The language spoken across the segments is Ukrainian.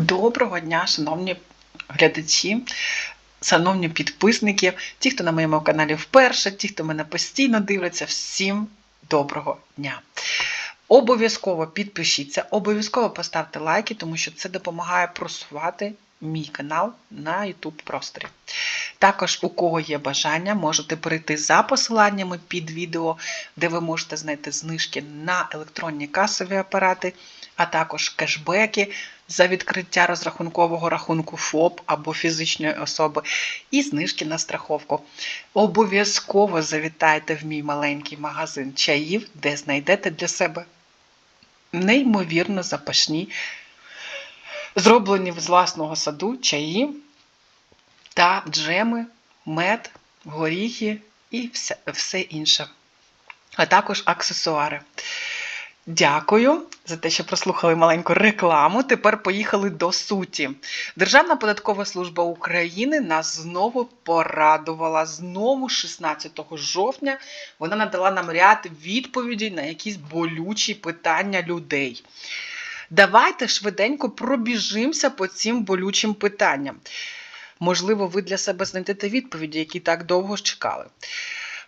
Доброго дня, шановні глядачі, шановні підписники, ті, хто на моєму каналі вперше, ті, хто мене постійно дивляться, всім доброго дня. Обов'язково підпишіться, обов'язково поставте лайки, тому що це допомагає просувати мій канал на YouTube просторі. Також, у кого є бажання, можете перейти за посиланнями під відео, де ви можете знайти знижки на електронні касові апарати, а також кешбеки за відкриття розрахункового рахунку ФОП або фізичної особи, і знижки на страховку. Обов'язково завітайте в мій маленький магазин чаїв, де знайдете для себе неймовірно запашні, зроблені з власного саду чаї та джеми, мед, горіхи і все, все інше. А також аксесуари. Дякую за те, що прослухали маленьку рекламу. Тепер поїхали до суті. Державна податкова служба України нас знову порадувала. Знову 16 жовтня вона надала нам ряд відповідей на якісь болючі питання людей. Давайте швиденько пробіжимося по цим болючим питанням. Можливо, ви для себе знайдете відповіді, які так довго чекали.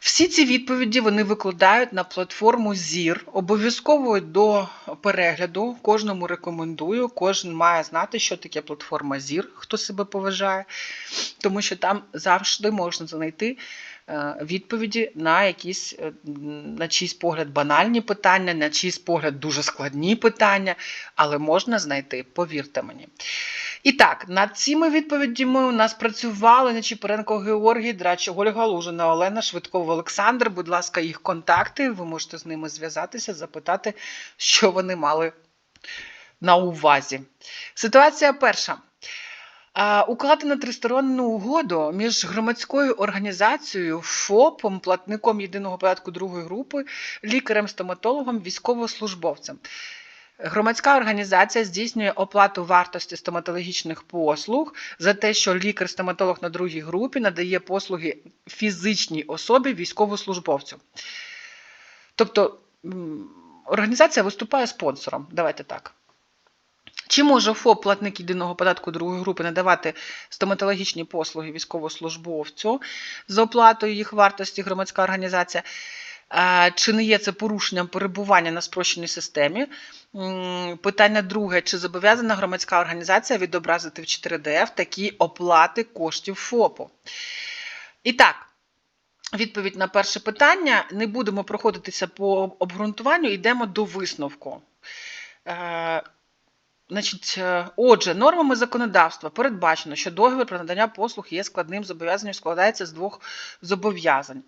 Всі ці відповіді вони викладають на платформу ЗІР. Обов'язково до перегляду кожному рекомендую. Кожен має знати, що таке платформа ЗІР, хто себе поважає, тому що там завжди можна знайти відповіді на якісь, е, на чийсь погляд, банальні питання, на чийсь погляд дуже складні питання, але можна знайти, повірте мені. І так, над цими відповідями у нас працювали Нечіпоренко Георгій, Драч, Ольга Лужина, Олена, Швидков Олександр. Будь ласка, їх контакти. Ви можете з ними зв'язатися, запитати, що вони мали на увазі. Ситуація перша. А, Укладено тристоронну угоду між громадською організацією, ФОПом, платником єдиного порядку другої групи, лікарем-стоматологом, військовослужбовцем. Громадська організація здійснює оплату вартості стоматологічних послуг за те, що лікар-стоматолог на другій групі надає послуги фізичній особі військовослужбовцю. Тобто організація виступає спонсором. Давайте так. Чи може ФОП, платник єдиного податку другої групи, надавати стоматологічні послуги військовослужбовцю з оплатою їх вартості громадська організація? Чи не є це порушенням перебування на спрощеній системі? Питання друге: чи зобов'язана громадська організація відобразити в 4ДФ такі оплати коштів ФОПу? І так, відповідь на перше питання. Не будемо проходитися по обґрунтуванню, йдемо до висновку. Значить, е, отже, нормами законодавства передбачено, що договір про надання послуг є складним зобов'язанням, складається з двох зобов'язань.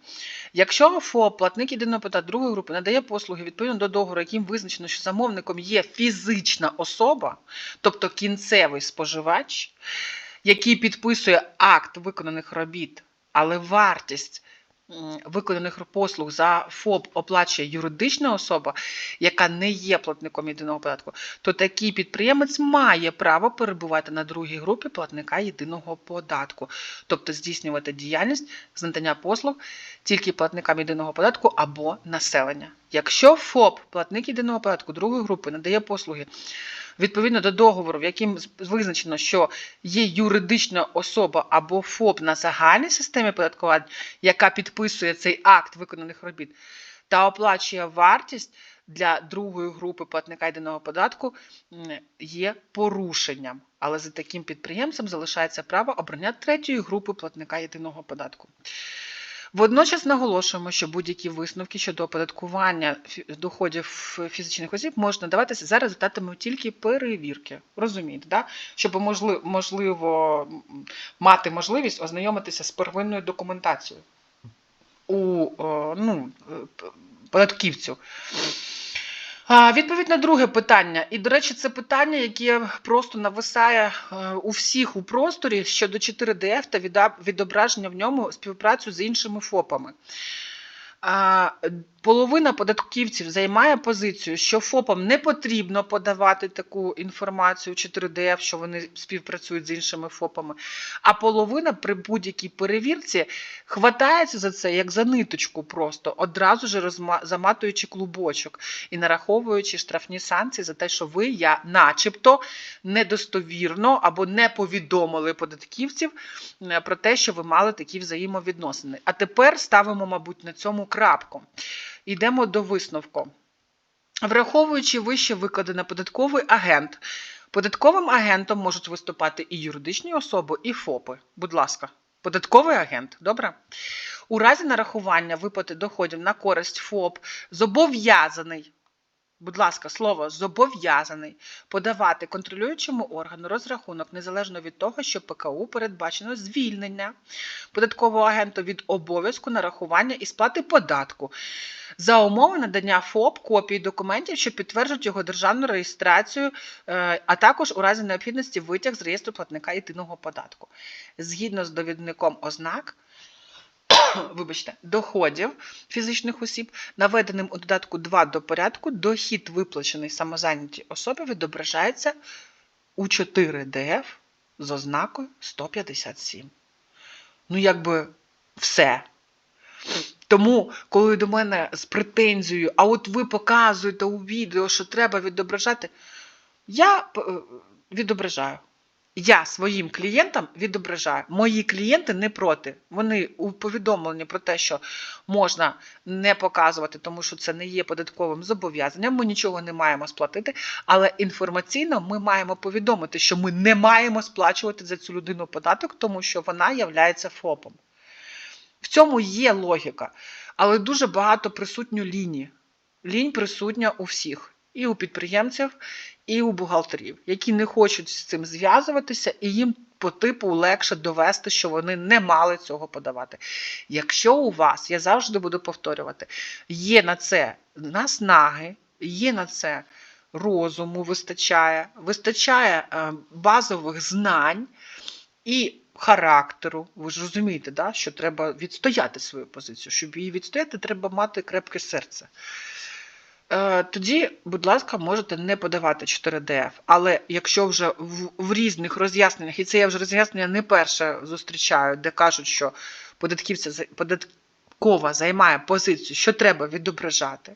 Якщо ФОП, платник єдиного питання другої групи, надає послуги відповідно до договору, яким визначено, що замовником є фізична особа, тобто кінцевий споживач, який підписує акт виконаних робіт, але вартість виконаних послуг за ФОП оплачує юридична особа, яка не є платником єдиного податку, то такий підприємець має право перебувати на другій групі платника єдиного податку, тобто здійснювати діяльність з надання послуг тільки платникам єдиного податку або населення. Якщо ФОП, платник єдиного податку другої групи, надає послуги відповідно до договору, в яким визначено, що є юридична особа або ФОП на загальній системі податкування, яка підписує цей акт виконаних робіт та оплачує вартість для другої групи платника єдиного податку, є порушенням. Але за таким підприємцем залишається право обрання третьої групи платника єдиного податку. Водночас наголошуємо, що будь-які висновки щодо оподаткування доходів фізичних осіб можна даватися за результатами тільки перевірки. Розумієте, да? щоб можливо, можливо мати можливість ознайомитися з первинною документацією у ну, е, податківцю. Відповідь на друге питання. І, до речі, це питання, яке просто нависає е, у всіх у просторі щодо 4ДФ та відображення в ньому співпрацю з іншими ФОПами. Половина податківців займає позицію, що ФОПам не потрібно подавати таку інформацію 4ДФ, що вони співпрацюють з іншими ФОПами, а половина при будь-якій перевірці хватається за це як за ниточку просто, одразу ж розма- заматуючи клубочок і нараховуючи штрафні санкції за те, що ви, я начебто недостовірно або не повідомили податківців е, про те, що ви мали такі взаємовідносини. А тепер ставимо, мабуть, на цьому крапку. Йдемо до висновку. Враховуючи вище викладене податковий агент, податковим агентом можуть виступати і юридичні особи, і ФОПи. Будь ласка, податковий агент, добре? У разі нарахування виплати доходів на користь ФОП зобов'язаний, будь ласка, слово зобов'язаний подавати контролюючому органу розрахунок незалежно від того, що ПКУ передбачено звільнення податкового агента від обов'язку нарахування і сплати податку за умови надання ФОП копії документів, що підтверджують його державну реєстрацію, е, а також у разі необхідності витяг з реєстру платника єдиного податку. Згідно з довідником ознак, вибачте, доходів фізичних осіб, наведеним у додатку 2 до порядку, дохід, виплачений самозайнятій особі, відображається у 4 ДФ з ознакою 157. Ну, якби все. Тому, коли до мене з претензією, а от ви показуєте у відео, що треба відображати, я е, відображаю. Я своїм клієнтам відображаю. Мої клієнти не проти. Вони у повідомленні про те, що можна не показувати, тому що це не є податковим зобов'язанням. Ми нічого не маємо сплатити, але інформаційно ми маємо повідомити, що ми не маємо сплачувати за цю людину податок, тому що вона являється ФОПом. В цьому є логіка, але дуже багато присутньо лінії. Лінь присутня у всіх, і у підприємців, і у бухгалтерів, які не хочуть з цим зв'язуватися, і їм по типу легше довести, що вони не мали цього подавати. Якщо у вас, я завжди буду повторювати, є на це наснаги, є на це розуму, вистачає, вистачає е, базових знань і характеру. Ви ж розумієте, да, що треба відстояти свою позицію. Щоб її відстояти, треба мати крепке серце. Е, Тоді, будь ласка, можете не подавати 4ДФ. Але якщо вже в, в різних роз'ясненнях, і це я вже роз'яснення не перше зустрічаю, де кажуть, що податківця податкова займає позицію, що треба відображати.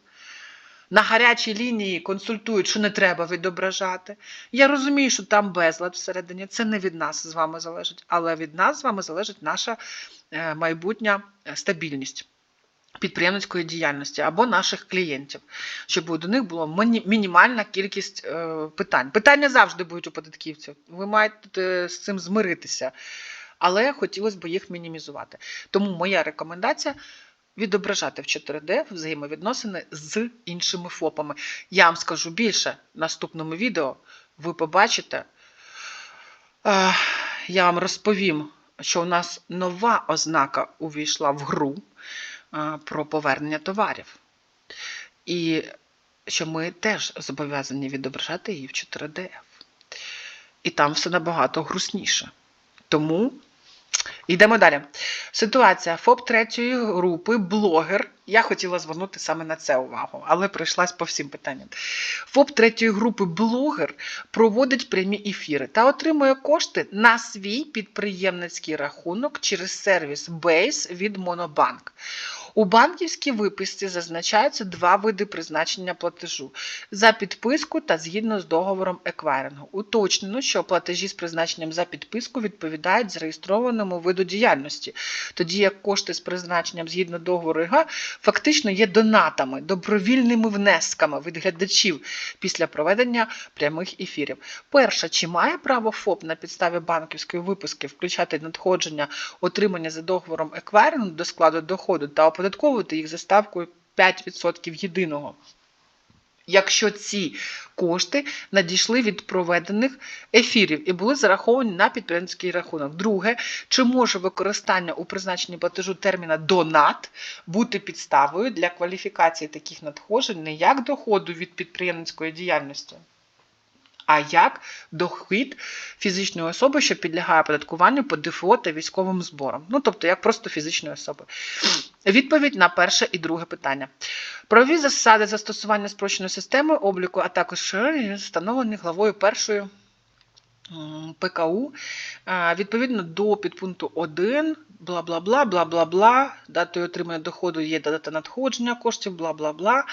На гарячій лінії консультують, що не треба відображати. Я розумію, що там безлад всередині, це не від нас з вами залежить, але від нас з вами залежить наша е, майбутня стабільність підприємницької діяльності або наших клієнтів, щоб до них була мінімальна кількість е, питань. Питання завжди будуть у податківців. Ви маєте з цим змиритися, але хотілося б їх мінімізувати. Тому моя рекомендація. Відображати в 4D взаємовідносини з іншими ФОПами. Я вам скажу більше в наступному відео. Ви побачите, е, я вам розповім, що у нас нова ознака увійшла в гру е, про повернення товарів. І що ми теж зобов'язані відображати її в 4DF. І там все набагато грустніше. Тому йдемо далі. Ситуація ФОП третьої групи, блогер. Я хотіла звернути саме на це увагу, але прийшлась по всім питанням. ФОП третьої групи блогер проводить прямі ефіри та отримує кошти на свій підприємницький рахунок через сервіс Base від Монобанк. У банківській виписці зазначаються два види призначення платежу за підписку та згідно з договором еквайрингу. Уточнено, що платежі з призначенням за підписку відповідають зареєстрованому виду діяльності, тоді як кошти з призначенням згідно договору ЕГА фактично є донатами, добровільними внесками від глядачів після проведення прямих ефірів. Перше, чи має право ФОП на підставі банківської виписки включати надходження отримання за договором еквайрингу до складу доходу та оподатковувати їх за ставкою 5% єдиного? Якщо ці кошти надійшли від проведених ефірів і були зараховані на підприємницький рахунок. Друге, чи може використання у призначенні платежу терміна донат бути підставою для кваліфікації таких надходжень не як доходу від підприємницької діяльності, а як дохід фізичної особи, що підлягає оподаткуванню по ДФО військовим зборам. Ну, тобто, як просто фізичної особи. Відповідь на перше і друге питання. Правові засади застосування спрощеної системи обліку, а також встановлені главою першої м, ПКУ відповідно до підпункту 1, бла бла бла бла бла бла датою отримання доходу є дата надходження коштів, бла бла бла.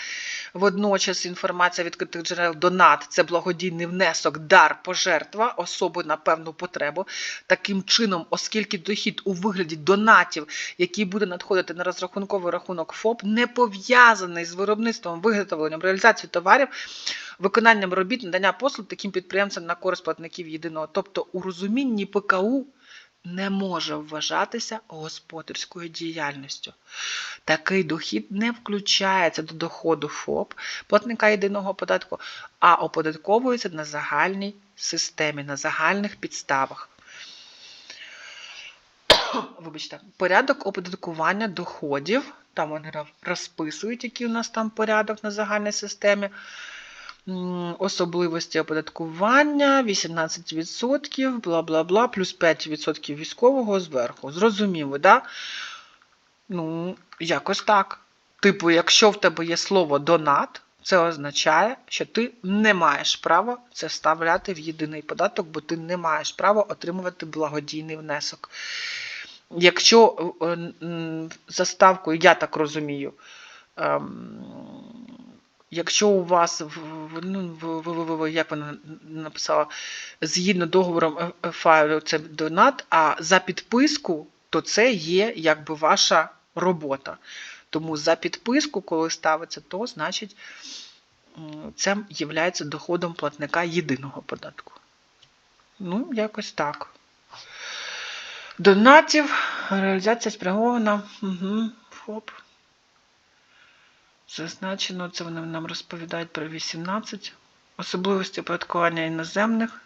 Водночас інформація відкритих джерел донат це благодійний внесок, дар, пожертва особи на певну потребу. Таким чином, оскільки дохід у вигляді донатів, який буде надходити на розрахунковий рахунок ФОП, не пов'язаний з виробництвом, виготовленням, реалізацією товарів, виконанням робіт, надання послуг таким підприємцям на користь платників єдиного. Тобто у розумінні ПКУ не може вважатися господарською діяльністю. Такий дохід не включається до доходу ФОП, платника єдиного податку, а оподатковується на загальній системі, на загальних підставах. Вибачте, порядок оподаткування доходів. Там вони розписують, який у нас там порядок на загальній системі. Особливості оподаткування 18%, бла бла бла, плюс 5% військового зверху. Зрозуміло, да? Ну, якось так. Типу, якщо в тебе є слово донат, це означає, що ти не маєш права це вставляти в єдиний податок, бо ти не маєш права отримувати благодійний внесок. Якщо е, за ставкою, я так розумію, ем, якщо у вас ну, в, як вона написала, згідно договором файлу, це донат, а за підписку, то це є якби ваша робота. Тому за підписку, коли ставиться, то значить це є доходом платника єдиного податку. Ну, якось так. Донатів, реалізація спрямована. Угу, ФОП. Зазначено, це вони нам розповідають про 18 особливості оподаткування іноземних.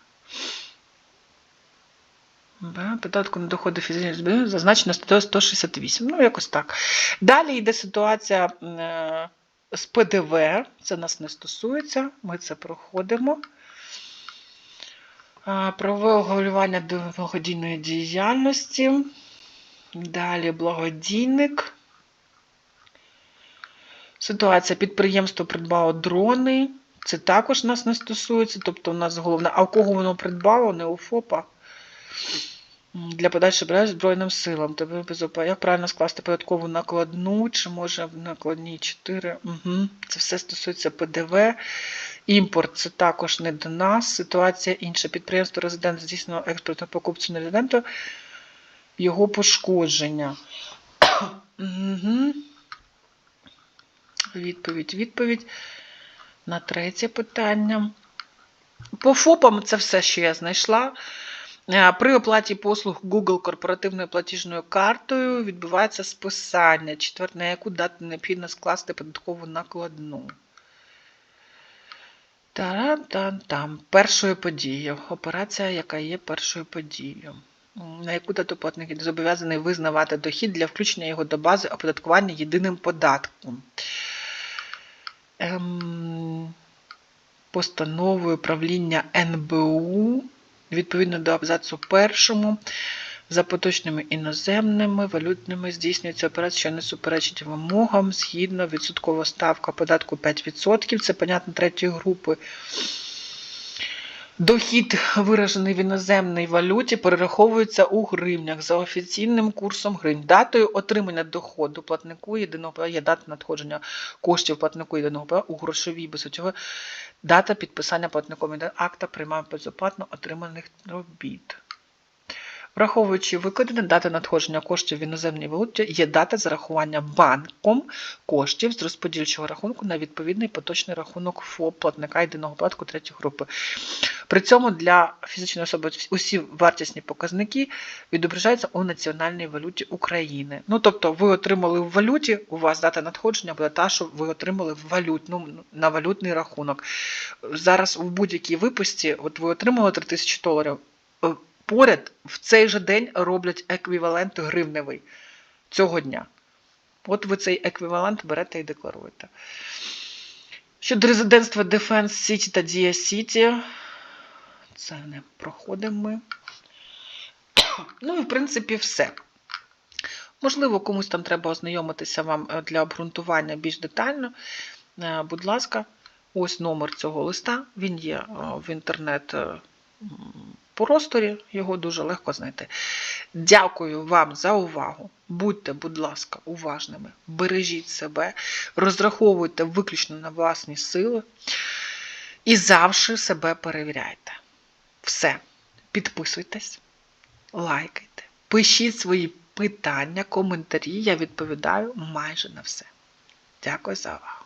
Податку на доходи фізичних зазначено статтею 168. Ну, якось так. Далі йде ситуація е, з ПДВ. Це нас не стосується. Ми це проходимо. Е, Правове оголювання благодійної діяльності. Далі благодійник. Ситуація підприємство придбало дрони. Це також нас не стосується. Тобто, у нас головне, а у кого воно придбало, не у ФОПа. Для подальшої передачі Збройним силам. Тобто, Як правильно скласти податкову накладну, чи може в накладній 4? Угу. Це все стосується ПДВ. Імпорт це також не до нас. Ситуація інша. Підприємство резидент здійснило експорт на покупцю нерезиденту. Його пошкодження. Угу. Відповідь, відповідь на третє питання. По ФОПам це все, що я знайшла. Е, При оплаті послуг Google корпоративною платіжною картою відбувається списання, на яку дату необхідно скласти податкову накладну. Тарам-там-там. Першою подією. Операція, яка є першою подією. На яку дату платник зобов'язаний визнавати дохід для включення його до бази оподаткування єдиним податком. Ем, постановою правління НБУ відповідно до абзацу першому за поточними іноземними валютними здійснюється операція, що не суперечить вимогам згідно відсоткова ставка податку 5%. Це понятно третьої групи. Дохід, виражений в іноземній валюті, перераховується у гривнях за офіційним курсом гривень. Датою отримання доходу платнику єдиного ПА є дата надходження коштів платнику єдиного ПА у грошовій безоцього дата підписання платником акта приймає безоплатно отриманих робіт. Враховуючи викладені дати надходження коштів в іноземній валюті, є дата зарахування банком коштів з розподільчого рахунку на відповідний поточний рахунок ФОП платника єдиного податку третьої групи. При цьому для фізичної особи усі вартісні показники відображаються у національній валюті України. Ну, тобто, ви отримали в валюті, у вас дата надходження буде та, що ви отримали в валют, ну, на валютний рахунок. Зараз у будь-якій випусті, от ви отримали 3000 доларів, е, поряд в цей же день роблять еквівалент гривневий цього дня. От ви цей еквівалент берете і декларуєте. Щодо резидентства Defense City та Dia City, Це не проходимо ми. Ну і в принципі все. Можливо, комусь там треба ознайомитися вам е, для обґрунтування більш детально. Е, Будь ласка, ось номер цього листа. Він є е, в інтернет просторі, його дуже легко знайти. Дякую вам за увагу. Будьте, будь ласка, уважними, бережіть себе, розраховуйте виключно на власні сили і завжди себе перевіряйте. Все, підписуйтесь, лайкайте, пишіть свої питання, коментарі. Я відповідаю майже на все. Дякую за увагу.